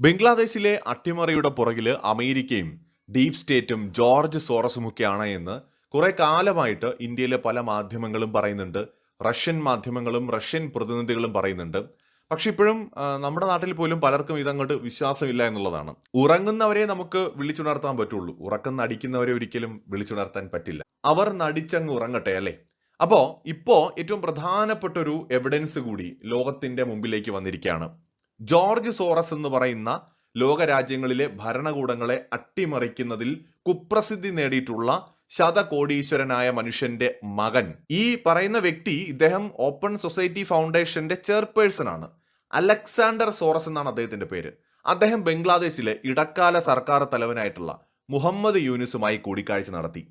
ബംഗ്ലാദേശിലെ അട്ടിമറിയുടെ പുറകിൽ അമേരിക്കയും ഡീപ് സ്റ്റേറ്റും ജോർജ് സോറസുമൊക്കെയാണ് എന്ന് കുറെ കാലമായിട്ട് ഇന്ത്യയിലെ പല മാധ്യമങ്ങളും പറയുന്നുണ്ട്. റഷ്യൻ മാധ്യമങ്ങളും റഷ്യൻ പ്രതിനിധികളും പറയുന്നുണ്ട്. പക്ഷെ ഇപ്പോഴും നമ്മുടെ നാട്ടിൽ പോലും പലർക്കും ഇതങ്ങോട്ട് വിശ്വാസമില്ല എന്നുള്ളതാണ്. ഉറങ്ങുന്നവരെ നമുക്ക് വിളിച്ചുണർത്താൻ പറ്റുള്ളൂ. ഉറക്കം നടിക്കുന്നവരെ ഒരിക്കലും വിളിച്ചുണർത്താൻ പറ്റില്ല. അവർ നടിച്ചങ്ങ് ഉറങ്ങട്ടെ അല്ലേ? അപ്പോൾ ഇപ്പോ ഏറ്റവും പ്രധാനപ്പെട്ട ഒരു എവിഡൻസ് കൂടി ലോകത്തിന്റെ മുമ്പിലേക്ക് വന്നിരിക്കുകയാണ്. ജോർജ് സോറസ് എന്ന് പറയുന്ന ലോകരാജ്യങ്ങളിലെ ഭരണകൂടങ്ങളെ അട്ടിമറിക്കുന്നതിൽ കുപ്രസിദ്ധി നേടിയിട്ടുള്ള ശതകോടീശ്വരനായ മനുഷ്യന്റെ മകൻ. ഈ പറയുന്ന വ്യക്തി ഇദ്ദേഹം ഓപ്പൺ സൊസൈറ്റി ഫൗണ്ടേഷന്റെ ചെയർപേഴ്സൺ ആണ്. അലക്സാണ്ടർ സോറസ് എന്നാണ് അദ്ദേഹത്തിന്റെ പേര്. അദ്ദേഹം ബംഗ്ലാദേശിലെ ഇടക്കാല സർക്കാർ തലവനായിട്ടുള്ള മുഹമ്മദ് യൂനിസുമായി കൂടിക്കാഴ്ച നടത്തി.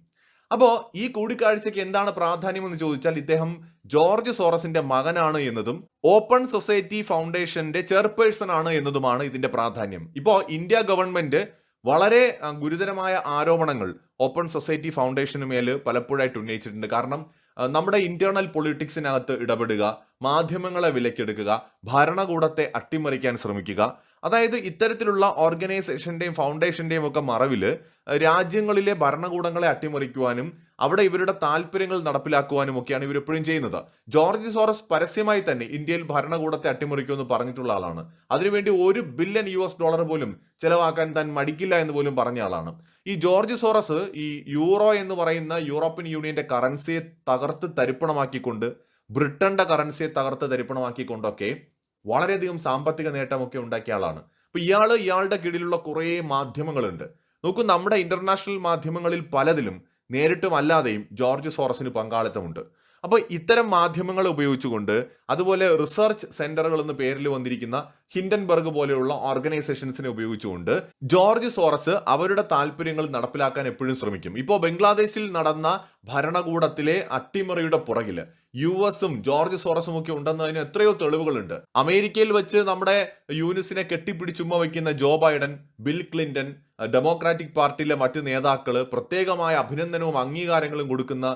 അപ്പോൾ ഈ കൂടിക്കാഴ്ചയ്ക്ക് എന്താണ് പ്രാധാന്യം എന്ന് ചോദിച്ചാൽ ഇദ്ദേഹം ജോർജ് സോറസിന്റെ മകനാണ് എന്നതും ഓപ്പൺ സൊസൈറ്റി ഫൗണ്ടേഷന്റെ ചെയർപേഴ്സൺ ആണ് എന്നതുമാണ് ഇതിന്റെ പ്രാധാന്യം. ഇപ്പോൾ ഇന്ത്യ ഗവൺമെന്റ് വളരെ ഗുരുതരമായ ആരോപണങ്ങൾ ഓപ്പൺ സൊസൈറ്റി ഫൗണ്ടേഷന് മേൽ പലപ്പോഴായിട്ട് ഉന്നയിച്ചിട്ടുണ്ട്. കാരണം നമ്മുടെ ഇന്റേണൽ പൊളിറ്റിക്സിനകത്ത് ഇടപെടുക മാധ്യമങ്ങളെ വിലക്കെടുക്കുക ഭരണകൂടത്തെ അട്ടിമറിക്കാൻ ശ്രമിക്കുക അതായത് ഇത്തരത്തിലുള്ള ഓർഗനൈസേഷന്റെയും ഫൗണ്ടേഷന്റെയും ഒക്കെ മറവിൽ രാജ്യങ്ങളിലെ ഭരണകൂടങ്ങളെ അട്ടിമറിക്കുവാനും അവിടെ ഇവരുടെ താല്പര്യങ്ങൾ നടപ്പിലാക്കുവാനും ഒക്കെയാണ് ഇവർ എപ്പോഴും ചെയ്യുന്നത്. ജോർജ് സോറസ് പരസ്യമായി തന്നെ ഇന്ത്യയിൽ ഭരണകൂടത്തെ അട്ടിമറിക്കുമെന്ന് പറഞ്ഞിട്ടുള്ള ആളാണ്. അതിനുവേണ്ടി ഒരു ബില്യൺ യു എസ് ഡോളർ പോലും ചിലവാക്കാൻ താൻ മടിക്കില്ല എന്ന് പോലും പറഞ്ഞ ആളാണ്. ഈ ജോർജ് സോറസ് ഈ യൂറോ എന്ന് പറയുന്ന യൂറോപ്യൻ യൂണിയന്റെ കറൻസിയെ തകർത്ത് തരിപ്പണമാക്കിക്കൊണ്ട് ബ്രിട്ടന്റെ കറൻസിയെ തകർത്ത് തരിപ്പണമാക്കിക്കൊണ്ടൊക്കെ വളരെയധികം സാമ്പത്തിക നേട്ടമൊക്കെ ഉണ്ടാക്കിയ ആളാണ്. അപ്പൊ ഇയാൾ ഇയാളുടെ കീഴിലുള്ള കുറേ മാധ്യമങ്ങളുണ്ട്. നോക്കൂ നമ്മുടെ ഇന്റർനാഷണൽ മാധ്യമങ്ങളിൽ പലതിലും നേരിട്ടും അല്ലാതെയും ജോർജ് സോറസിന് പങ്കാളിത്തമുണ്ട്. അപ്പോൾ ഇത്തരം മാധ്യമങ്ങൾ ഉപയോഗിച്ചുകൊണ്ട് അതുപോലെ റിസർച്ച് സെന്ററുകൾ എന്ന പേരിൽ വന്നിരിക്കുന്ന ഹിൻഡൻബർഗ് പോലെയുള്ള ഓർഗനൈസേഷൻസിനെ ഉപയോഗിച്ചുകൊണ്ട് ജോർജ് സോറസ് അവരുടെ താല്പര്യങ്ങൾ നടപ്പിലാക്കാൻ എപ്പോഴും ശ്രമിക്കും. ഇപ്പോൾ ബംഗ്ലാദേശിൽ നടന്ന ഭരണകൂടത്തിലെ അട്ടിമറിയുടെ പുറകിൽ യു എസും ജോർജ് സോറസും ഒക്കെ ഉണ്ടെന്നതിന് എത്രയോ തെളിവുകളുണ്ട്. അമേരിക്കയിൽ വെച്ച് നമ്മുടെ യൂനിസിനെ കെട്ടിപ്പിടിച്ചുമ്മ വയ്ക്കുന്ന Joe Biden Bill Clinton Democratic പാർട്ടിയിലെ മറ്റ് നേതാക്കൾ പ്രത്യേകമായ അഭിനന്ദനവും അംഗീകാരങ്ങളും കൊടുക്കുന്ന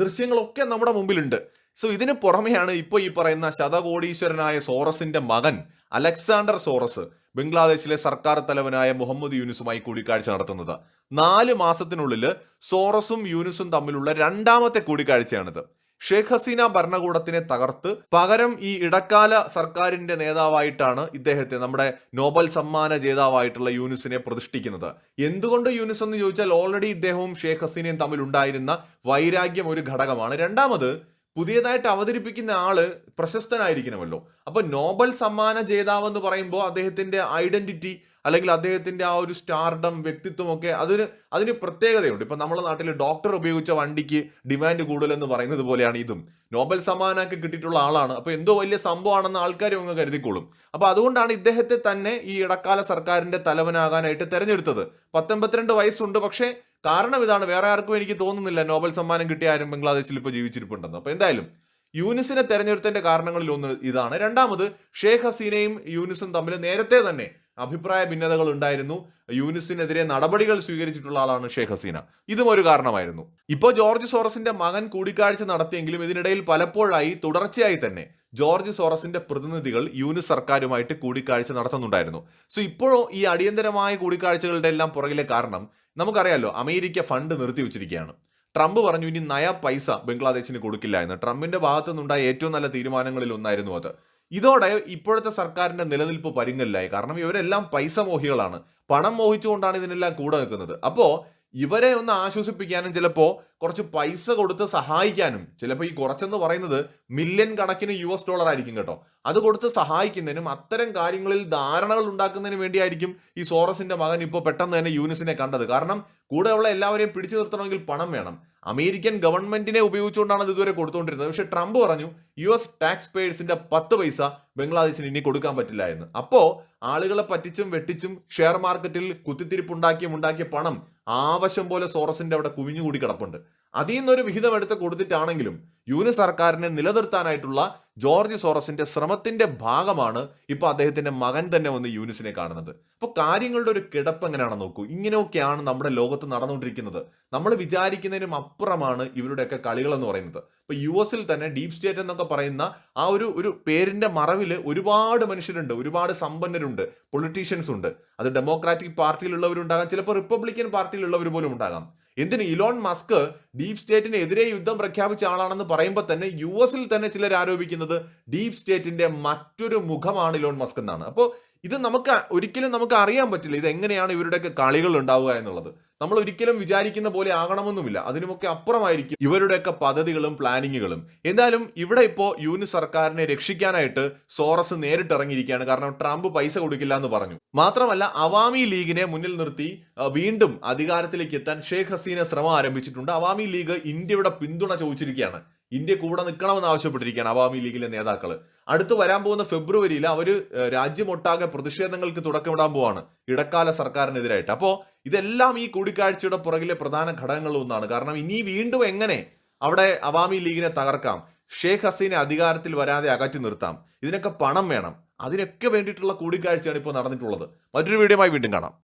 ദൃശ്യങ്ങളൊക്കെ നമ്മുടെ മുമ്പിലുണ്ട്. സോ ഇതിന് പുറമെയാണ് ഇപ്പോൾ ഈ പറയുന്ന ശതകോടീശ്വരനായ സോറസിന്റെ മകൻ അലക്സാണ്ടർ സോറസ് ബംഗ്ലാദേശിലെ സർക്കാർ തലവനായ മുഹമ്മദ് യൂനുസുമായി കൂടിക്കാഴ്ച നടത്തുന്നത്. നാല് മാസത്തിനുള്ളിൽ സോറസും യൂനുസും തമ്മിലുള്ള രണ്ടാമത്തെ കൂടിക്കാഴ്ചയാണിത്. ഷേഖ് ഹസീന ഭരണകൂടത്തിനെ തകർത്ത് പകരം ഈ ഇടക്കാല സർക്കാരിന്റെ നേതാവായിട്ടാണ് ഇദ്ദേഹത്തെ നമ്മുടെ നോബൽ സമ്മാന ജേതാവായിട്ടുള്ള യൂനുസിനെ പ്രതിഷ്ഠിക്കുന്നത്. എന്തുകൊണ്ട് യൂനുസ് എന്ന് ചോദിച്ചാൽ ഓൾറെഡി ഇദ്ദേഹവും ഷെയ്ഖ് ഹസീനയും തമ്മിൽ ഉണ്ടായിരുന്ന വൈരാഗ്യം ഒരു ഘടകമാണ്. രണ്ടാമത് പുതിയതായിട്ട് അവതരിപ്പിക്കുന്ന ആൾ പ്രശസ്തനായിരിക്കണമല്ലോ. അപ്പൊ നോബൽ സമ്മാന ജേതാവ് എന്ന് പറയുമ്പോൾ അദ്ദേഹത്തിന്റെ ഐഡന്റിറ്റി അല്ലെങ്കിൽ അദ്ദേഹത്തിന്റെ ആ ഒരു സ്റ്റാർഡം വ്യക്തിത്വം ഒക്കെ അതിന് അതിന് പ്രത്യേകതയുണ്ട്. ഇപ്പൊ നമ്മുടെ നാട്ടിൽ ഡോക്ടർ ഉപയോഗിച്ച വണ്ടിക്ക് ഡിമാൻഡ് കൂടുതലെന്ന് പറയുന്നത് പോലെയാണ് ഇതും. നോബൽ സമ്മാനമൊക്കെ കിട്ടിയിട്ടുള്ള ആളാണ്. അപ്പൊ എന്തോ വലിയ സംഭവമാണെന്ന് ആൾക്കാരും അങ്ങ് കരുതിക്കോളും. അപ്പൊ അതുകൊണ്ടാണ് ഇദ്ദേഹത്തെ തന്നെ ഈ ഇടക്കാല സർക്കാരിന്റെ തലവനാകാനായിട്ട് തെരഞ്ഞെടുത്തത്. പത്തൊമ്പത്തിരണ്ട് വയസ്സുണ്ട് പക്ഷേ കാരണം ഇതാണ്. വേറെ ആർക്കും എനിക്ക് തോന്നുന്നില്ല നോബൽ സമ്മാനം കിട്ടിയ ആരും ബംഗ്ലാദേശിൽ ഇപ്പോൾ ജീവിച്ചിരിപ്പുണ്ടെന്ന്. അപ്പോൾ എന്തായാലും യൂനിസിനെ തെരഞ്ഞെടുത്തതിന്റെ കാരണങ്ങളിൽ ഒന്ന് ഇതാണ്. രണ്ടാമത് ഷേഖ് ഹസീനയും യൂനിസും തമ്മിൽ നേരത്തെ തന്നെ അഭിപ്രായ ഭിന്നതകൾ ഉണ്ടായിരുന്നു. യൂനിസിനെതിരെ നടപടികൾ സ്വീകരിച്ചിട്ടുള്ള ആളാണ് ഷേഖ് ഹസീന. ഇതും ഒരു കാരണമായിരുന്നു. ഇപ്പോൾ ജോർജ് സോറസിന്റെ മകൻ കൂടിക്കാഴ്ച നടത്തിയെങ്കിലും ഇതിനിടയിൽ പലപ്പോഴായി തുടർച്ചയായി തന്നെ ജോർജ് സോറസിന്റെ പ്രതിനിധികൾ യൂനിസ് സർക്കാരുമായിട്ട് കൂടിക്കാഴ്ച നടത്തുന്നുണ്ടായിരുന്നു. സോ ഇപ്പോഴും ഈ അടിയന്തരമായ കൂടിക്കാഴ്ചകളുടെ എല്ലാം പുറകിലെ കാരണം നമുക്കറിയാലോ അമേരിക്ക ഫണ്ട് നിർത്തിവെച്ചിരിക്കുകയാണ് ട്രംപ് പറഞ്ഞു ഇനി നയ പൈസ ബംഗ്ലാദേശിന് കൊടുക്കില്ല എന്ന്. ട്രംപിന്റെ ഭാഗത്തു നിന്നുണ്ടായ ഏറ്റവും നല്ല തീരുമാനങ്ങളിൽ ഒന്നായിരുന്നു അത്. ഇതോടെ ഇപ്പോഴത്തെ സർക്കാരിന്റെ നിലനിൽപ്പ് പരിങ്ങലിലായി. കാരണം ഇവരെല്ലാം പൈസ മോഹികളാണ്. പണം മോഹിച്ചുകൊണ്ടാണ് ഇതിനെല്ലാം കൂടെ നിൽക്കുന്നത്. അപ്പോ ഇവരെ ഒന്ന് ആശ്വസിപ്പിക്കാനും ചിലപ്പോൾ കുറച്ച് പൈസ കൊടുത്ത് സഹായിക്കാനും ചിലപ്പോൾ ഈ കുറച്ചെന്ന് പറയുന്നത് മില്യൺ കണക്കിന് യു എസ് ഡോളർ ആയിരിക്കും കേട്ടോ. അത് കൊടുത്ത് സഹായിക്കുന്നതിനും അത്തരം കാര്യങ്ങളിൽ ധാരണകൾ ഉണ്ടാക്കുന്നതിന് വേണ്ടിയായിരിക്കും ഈ സോറസിന്റെ മകൻ ഇപ്പോൾ പെട്ടെന്ന് തന്നെ യൂനിസിനെ കണ്ടത്. കാരണം കൂടെയുള്ള എല്ലാവരെയും പിടിച്ചു നിർത്തണമെങ്കിൽ പണം വേണം. അമേരിക്കൻ ഗവൺമെന്റിനെ ഉപയോഗിച്ചുകൊണ്ടാണ് ഇത് ഇതുവരെ കൊടുത്തുകൊണ്ടിരുന്നത്. പക്ഷേ ട്രംപ് പറഞ്ഞു യു എസ് ടാക്സ് പേഴ്സിന്റെ പത്ത് പൈസ ബംഗ്ലാദേശിന് ഇനി കൊടുക്കാൻ പറ്റില്ല എന്ന്. അപ്പോൾ ആളുകളെ പറ്റിച്ചും വെട്ടിച്ചും ഷെയർ മാർക്കറ്റിൽ കുത്തിത്തിരിപ്പുണ്ടാക്കിയും ഉണ്ടാക്കിയ പണം ആവശ്യം പോലെ സോറസിന്റെ അവിടെ കുമിഞ്ഞുകൂടി കിടപ്പുണ്ട്. അതിൽ നിന്നൊരു വിഹിതം എടുത്ത് കൊടുത്തിട്ടാണെങ്കിലും യൂനിസ് സർക്കാരിനെ നിലനിർത്താനായിട്ടുള്ള ജോർജ് സോറസിന്റെ ശ്രമത്തിന്റെ ഭാഗമാണ് ഇപ്പൊ അദ്ദേഹത്തിന്റെ മകൻ തന്നെ വന്ന് യൂനിസിനെ കാണുന്നത്. അപ്പൊ കാര്യങ്ങളുടെ ഒരു കിടപ്പ് എങ്ങനെയാണെന്ന് നോക്കൂ. ഇങ്ങനെയൊക്കെയാണ് നമ്മുടെ ലോകത്ത് നടന്നുകൊണ്ടിരിക്കുന്നത്. നമ്മൾ വിചാരിക്കുന്നതിനും അപ്പുറമാണ് ഇവരുടെയൊക്കെ കളികൾ എന്ന് പറയുന്നത്. ഇപ്പൊ യു എസിൽ തന്നെ ഡീപ് സ്റ്റേറ്റ് എന്നൊക്കെ പറയുന്ന ആ ഒരു ഒരു പേരിന്റെ മറവിൽ ഒരുപാട് മനുഷ്യരുണ്ട്. ഒരുപാട് സമ്പന്നരുണ്ട്. പൊളിറ്റീഷ്യൻസ് ഉണ്ട് അത് ഡെമോക്രാറ്റിക് പാർട്ടിയിലുള്ളവരുണ്ടാകാം. ചിലപ്പോൾ റിപ്പബ്ലിക്കൻ പാർട്ടിയിലുള്ളവർ പോലും ഉണ്ടാകാം. എന്തിന് ഇലോൺ മസ്ക് ഡീപ് സ്റ്റേറ്റിനെതിരെ യുദ്ധം പ്രഖ്യാപിച്ച ആളാണെന്ന് പറയുമ്പോൾ തന്നെ യു എസിൽ തന്നെ ചിലർ ആരോപിക്കുന്നത് ഡീപ് സ്റ്റേറ്റിന്റെ മറ്റൊരു മുഖമാണ് ഇലോൺ മസ്ക് എന്നാണ്. അപ്പോൾ ഇത് നമുക്ക് ഒരിക്കലും നമുക്ക് അറിയാൻ പറ്റില്ല ഇത് എങ്ങനെയാണ് ഇവരുടെയൊക്കെ കളികൾ ഉണ്ടാവുക എന്നുള്ളത്. നമ്മൾ ഒരിക്കലും വിചാരിക്കുന്ന പോലെ ആകണമെന്നുമില്ല. അതിനുമൊക്കെ അപ്പുറമായിരിക്കും ഇവരുടെയൊക്കെ പദ്ധതികളും പ്ലാനിങ്ങുകളും. എന്തായാലും ഇവിടെ ഇപ്പോൾ യൂനി സർക്കാരിനെ രക്ഷിക്കാനായിട്ട് സോറസ് നേരിട്ട് ഇറങ്ങിയിരിക്കുകയാണ് കാരണം ട്രംപ് പൈസ കൊടുക്കില്ല എന്ന് പറഞ്ഞു. മാത്രമല്ല അവാമി ലീഗിനെ മുന്നിൽ നിർത്തി വീണ്ടും അധികാരത്തിലേക്ക് എത്താൻ ഷേഖ് ഹസീന ശ്രമം ആരംഭിച്ചിട്ടുണ്ട്. അവാമി ലീഗ് ഇന്ത്യയുടെ പിന്തുണ ചോദിച്ചിരിക്കുകയാണ്. ഇന്ത്യ കൂടെ നിൽക്കണമെന്ന് ആവശ്യപ്പെട്ടിരിക്കുകയാണ് അവാമി ലീഗിലെ നേതാക്കൾ അടുത്ത് വരാൻ പോകുന്ന ഫെബ്രുവരിയിൽ അവർ രാജ്യമൊട്ടാകെ പ്രതിഷേധങ്ങൾക്ക് തുടക്കമിടാൻ പോവാണ് ഇടക്കാല സർക്കാരിനെതിരായിട്ട്. അപ്പോൾ ഇതെല്ലാം ഈ കൂടിക്കാഴ്ചയുടെ പുറകിലെ പ്രധാന ഘടകങ്ങളിൽ ഒന്നാണ്. കാരണം ഇനി വീണ്ടും എങ്ങനെ അവിടെ അവാമി ലീഗിനെ തകർക്കാം ഷെയ്ഖ് ഹസീനെ അധികാരത്തിൽ വരാതെ അകറ്റി നിർത്താം ഇതിനൊക്കെ പണം വേണം അതിനൊക്കെ വേണ്ടിയിട്ടുള്ള കൂടിക്കാഴ്ചയാണ് ഇപ്പോൾ നടന്നിട്ടുള്ളത്. മറ്റൊരു വീഡിയോയുമായി വീണ്ടും കാണാം.